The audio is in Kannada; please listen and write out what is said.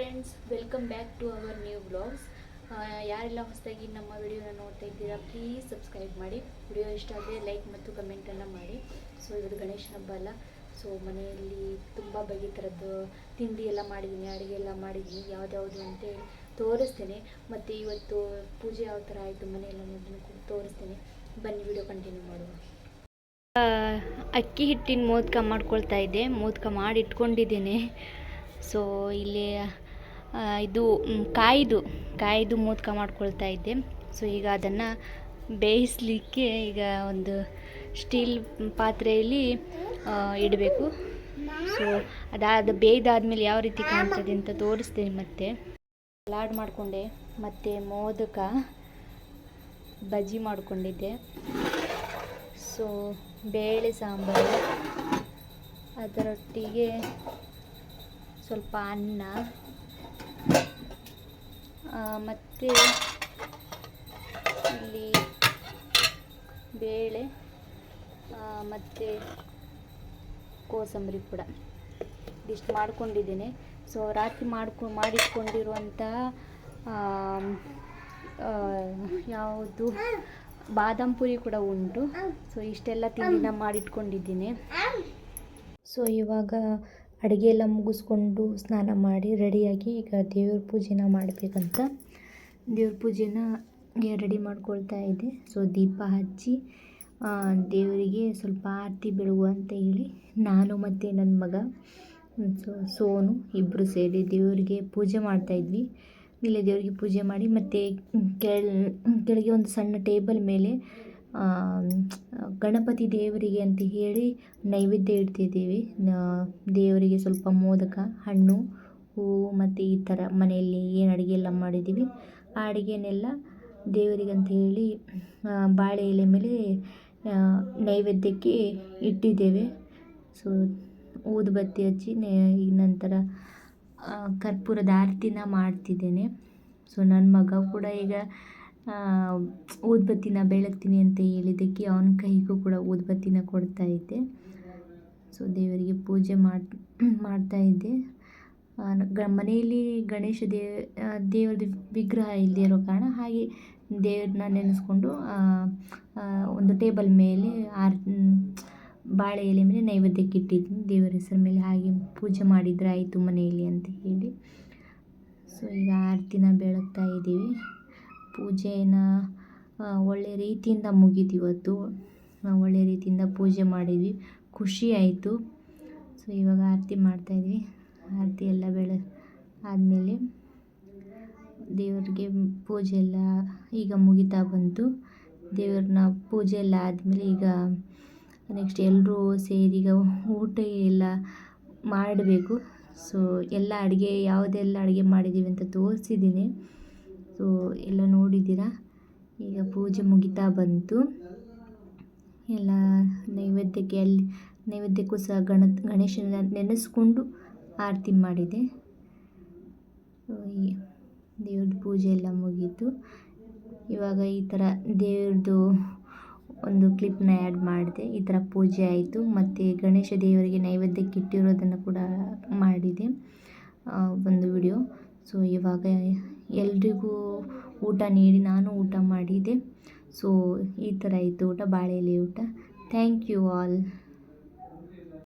Friends welcome back to our new blogs ಯಾರೆಲ್ಲ ಹೊಸದಾಗಿ ನಮ್ಮ ವಿಡಿಯೋನ ನೋಡ್ತಾ ಇದ್ದೀರಾ ಪ್ಲೀಸ್ ಸಬ್ಸ್ಕ್ರೈಬ್ ಮಾಡಿ. ವಿಡಿಯೋ ಇಷ್ಟ ಆದರೆ ಲೈಕ್ ಮತ್ತು ಕಮೆಂಟನ್ನು ಮಾಡಿ. ಸೊ ಇವತ್ತು ಗಣೇಶನ ಹಬ್ಬ ಅಲ್ಲ. ಸೊ ಮನೆಯಲ್ಲಿ ತುಂಬ ಬಗೆ ಥರದ್ದು ತಿಂಡಿ ಎಲ್ಲ ಮಾಡಿದ್ದೀನಿ ಅಡುಗೆ ಎಲ್ಲ ಮಾಡಿದ್ದೀನಿ ಯಾವುದ್ಯಾವುದು ಅಂತೇಳಿ ತೋರಿಸ್ತೇನೆ. ಮತ್ತು ಇವತ್ತು ಪೂಜೆ ಯಾವ ಥರ ಆಯಿತು ಮನೆಯೆಲ್ಲ ಅನ್ನೋದನ್ನು ಕೂಡ ತೋರಿಸ್ತೇನೆ. ಬನ್ನಿ ವಿಡಿಯೋ ಕಂಟಿನ್ಯೂ ಮಾಡುವ. ಅಕ್ಕಿ ಹಿಟ್ಟಿನ ಮೋದಕ ಮಾಡ್ಕೊಳ್ತಾ ಇದ್ದೆ. ಮೋದಕ ಮಾಡಿ ಇಟ್ಕೊಂಡಿದ್ದೇನೆ. ಸೊ ಇಲ್ಲಿ ಇದು ಕಾಯಿದು, ಕಾಯ್ದು ಮೋದಕ ಮಾಡ್ಕೊಳ್ತಾ ಇದ್ದೆ. ಸೊ ಈಗ ಅದನ್ನು ಬೇಯಿಸಲಿಕ್ಕೆ ಈಗ ಒಂದು ಸ್ಟೀಲ್ ಪಾತ್ರೆಯಲ್ಲಿ ಇಡಬೇಕು. ಸೊ ಅದಾದ, ಬೇಯ್ದಾದ್ಮೇಲೆ ಯಾವ ರೀತಿ ಕಾಣ್ತದೆ ಅಂತ ತೋರಿಸ್ತೀನಿ ಮತ್ತೆ. ಸಲಾಡ್ ಮಾಡಿಕೊಂಡೆ, ಮತ್ತು ಮೋದಕ, ಬಜ್ಜಿ ಮಾಡಿಕೊಂಡಿದ್ದೆ. ಸೊ ಬೇಳೆ ಸಾಂಬಾರು, ಅದರೊಟ್ಟಿಗೆ ಸ್ವಲ್ಪ ಅನ್ನ ಮತ್ತು ಇಲ್ಲಿ ಬೇಳೆ ಮತ್ತು ಕೋಸಂಬರಿ ಕೂಡ ಇದಿಷ್ಟು ಮಾಡ್ಕೊಂಡಿದ್ದೇನೆ. ಸೊ ರಾತ್ರಿ ಮಾಡ್ಕೊ ಮಾಡಿಟ್ಕೊಂಡಿರುವಂತಹ ಯಾವುದು ಬಾದಾಮ್ ಪುರಿ ಕೂಡ ಉಂಟು. ಸೊ ಇಷ್ಟೆಲ್ಲ ತಿಂಡಿನ ಮಾಡಿಟ್ಕೊಂಡಿದ್ದೀನಿ. ಸೊ ಇವಾಗ ಅಡುಗೆ ಎಲ್ಲ ಮುಗಿಸ್ಕೊಂಡು ಸ್ನಾನ ಮಾಡಿ ರೆಡಿಯಾಗಿ ಈಗ ದೇವ್ರ ಪೂಜೆನ ಮಾಡಬೇಕಂತ. ದೇವ್ರ ಪೂಜೆನ ರೆಡಿ ಮಾಡ್ಕೊಳ್ತಾ ಇದ್ದೆ ಸೊ, ದೀಪ ಹಚ್ಚಿ ದೇವರಿಗೆ ಸ್ವಲ್ಪ ಆರತಿ ಬೆಳಗು ಅಂತ ಹೇಳಿ ನಾನು ಮತ್ತು ನನ್ನ ಮಗ ಸೊ, ಸೋನು ಇಬ್ಬರು ಸೇರಿ ದೇವರಿಗೆ ಪೂಜೆ ಮಾಡ್ತಾಯಿದ್ವಿ ಮೇಲೆ ದೇವರಿಗೆ ಪೂಜೆ ಮಾಡಿ ಮತ್ತು ಕೆಳ, ಕೆಳಗೆ ಒಂದು ಸಣ್ಣ ಟೇಬಲ್ ಮೇಲೆ ಗಣಪತಿ ದೇವರಿಗೆ ಅಂತ ಹೇಳಿ ನೈವೇದ್ಯ ಇಡ್ತಿದ್ದೀವಿ. ದೇವರಿಗೆ ಸ್ವಲ್ಪ ಮೋದಕ, ಹಣ್ಣು, ಹೂವು ಮತ್ತು ಈ ಥರ ಮನೆಯಲ್ಲಿ ಏನು ಅಡುಗೆ ಎಲ್ಲ ಮಾಡಿದ್ದೀವಿ. ಆ ಅಡುಗೆನೆಲ್ಲ ದೇವರಿಗೆ ಅಂತ ಹೇಳಿ ಬಾಳೆ ಎಲೆ ಮೇಲೆ ನೈವೇದ್ಯಕ್ಕೆ ಇಟ್ಟಿದ್ದೇವೆ. ಸೊ ಊದುಬತ್ತಿ ಹಚ್ಚಿ ನಂತರ ಕರ್ಪೂರದ ಆರತಿನ ಮಾಡ್ತಿದ್ದೇನೆ. ಸೊ ನನ್ನ ಮಗ ಕೂಡ ಈಗ ಊದುಬತ್ತಿನ ಬೆಳಗ್ತೀನಿ ಅಂತ ಹೇಳಿದ್ದಕ್ಕೆ ಅವನ ಕೈಗೂ ಕೂಡ ಊದುಬತ್ತಿನ ಕೊಡ್ತಾ ಇದ್ದೆ. ಸೊ ದೇವರಿಗೆ ಪೂಜೆ ಮಾಡಿ, ಮಾಡ್ತಾ ಇದ್ದೆ. ಗ, ಮನೆಯಲ್ಲಿ ಗಣೇಶ ದೇವ ದೇವ್ರದ್ದು ವಿಗ್ರಹ ಇಲ್ಲದೇ ಇರೋ ಕಾರಣ ಹಾಗೆ ದೇವ್ರನ್ನ ನೆನೆಸ್ಕೊಂಡು ಒಂದು ಟೇಬಲ್ ಮೇಲೆ ಆರ್, ಬಾಳೆ ಎಲೆ ಮೇಲೆ ನೈವೇದ್ಯಕ್ಕೆ ಇಟ್ಟಿದ್ದೀನಿ. ದೇವರ ಹೆಸರು ಮೇಲೆ ಹಾಗೆ ಪೂಜೆ ಮಾಡಿದರೆ ಆಯಿತು ಮನೆಯಲ್ಲಿ ಅಂತ ಹೇಳಿ. ಸೊ ಈಗ ಆರತಿನ ಬೆಳಗ್ತಾ ಇದ್ದೀವಿ. ಪೂಜೆನ ಒಳ್ಳೆ ರೀತಿಯಿಂದ ಮುಗೀತು ಇವತ್ತು. ಆ, ಒಳ್ಳೆ ರೀತಿಯಿಂದ ಪೂಜೆ ಮಾಡಿದ್ವಿ. ಖುಷಿ ಆಯಿತು. ಸೊ ಇವಾಗ ಆರತಿ ಮಾಡ್ತಾಯಿದ್ವಿ ಆರತಿ ಎಲ್ಲ ಬೆಳೆ ಆದಮೇಲೆ ದೇವರಿಗೆ ಪೂಜೆ ಎಲ್ಲ ಈಗ ಮುಗಿತಾ ಬಂತು. ದೇವ್ರನ್ನ ಪೂಜೆ ಎಲ್ಲ ಆದಮೇಲೆ ಈಗ ನೆಕ್ಸ್ಟ್ ಎಲ್ಲರೂ ಸೇರಿ ಈಗ ಊಟ ಎಲ್ಲ ಮಾಡಬೇಕು. ಸೊ ಎಲ್ಲ ಅಡುಗೆ ಯಾವುದೆಲ್ಲ ಅಡುಗೆ ಮಾಡಿದ್ದೀವಿ ಅಂತ ತೋರಿಸಿದ್ದೀನಿ. ಸೊ ಎಲ್ಲ ನೋಡಿದ್ದೀರಾ? ಈಗ ಪೂಜೆ ಮುಗಿತಾ ಬಂತು. ಎಲ್ಲ ನೈವೇದ್ಯಕ್ಕೆ ಅಲ್ಲಿ ನೈವೇದ್ಯಕ್ಕೂ ಸಹ ಗಣ, ಗಣೇಶನ ನೆನೆಸ್ಕೊಂಡು ಆರತಿ ಮಾಡಿದೆ. ದೇವ್ರದ್ದು ಪೂಜೆ ಎಲ್ಲ ಮುಗೀತು. ಇವಾಗ ಈ ಥರ ದೇವ್ರದ್ದು ಒಂದು ಕ್ಲಿಪ್ನ ಆ್ಯಡ್ ಮಾಡಿದೆ. ಈ ಥರ ಪೂಜೆ ಆಯಿತು. ಮತ್ತು ಗಣೇಶ ದೇವರಿಗೆ ನೈವೇದ್ಯಕ್ಕೆ ಇಟ್ಟಿರೋದನ್ನು ಕೂಡ ಮಾಡಿದೆ. ಒಂದು ವಿಡಿಯೋ. ಸೊ, ಇವಾಗ ಎಲ್ರಿಗೂ ಊಟ ನೀಡಿ ನಾನು ಊಟ ಮಾಡಿದೆ. ಸೊ, ಈ ಥರ ಇತ್ತು ಊಟ ಬಾಳೆ ಎಲೆ ಊಟ. Thank you all.